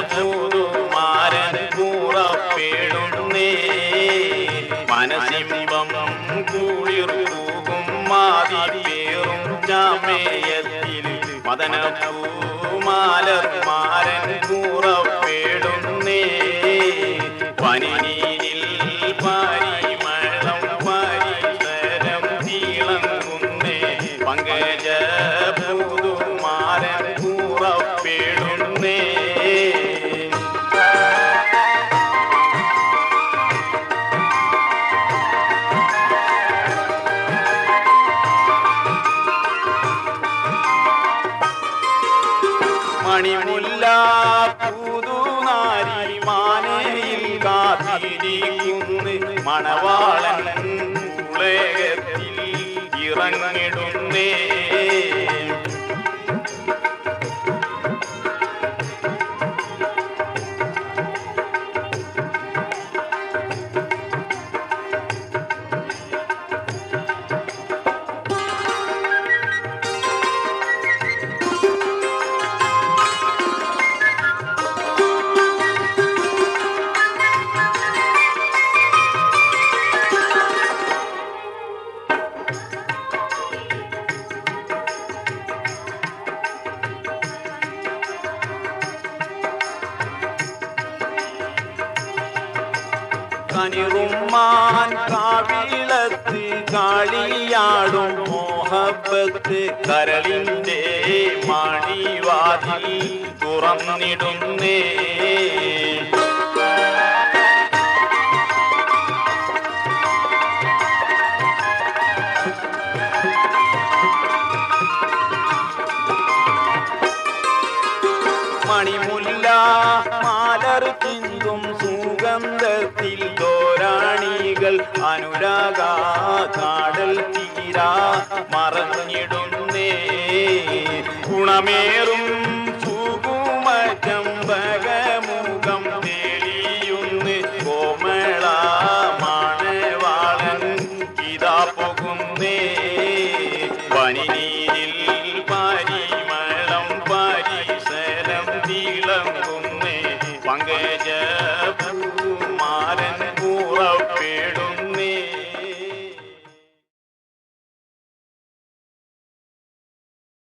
പൂതുമാരൻ കൂറപ്പേടുന്നേ മനസിംബം കുളിർപ്പൂകും മാതിപ്പേറും ചാമയത്തിൽ. മദനപ്പൂമാലർമാരൻ കൂറപ്പേടുന്നേ മണിമുല്ല പുതുനാരി മാനയിൽ കാത്തിരിക്കുന്നു. മണവാളൻ കനിറുമ്മാൻ കാവിളത്ത് കാളിയാടും മോഹബത്ത് കരളിന്റെ മണിവാതിൽ തുറന്നിടുന്നേ. മണിമുല്ല മാലർ ചിന്തും സുഗന്ധത്തിൽ തോരാണികൾ അനുരാഗ കാടൽ തീരാ മറഞ്ഞിടുന്നേ ഗുണമേറും സുകുമ തെളിയുന്ന് കോമള മണവാളൻ ഇതാ പോകുന്നേ പനിനീരിൽ പരിമളം പരിസരം തീ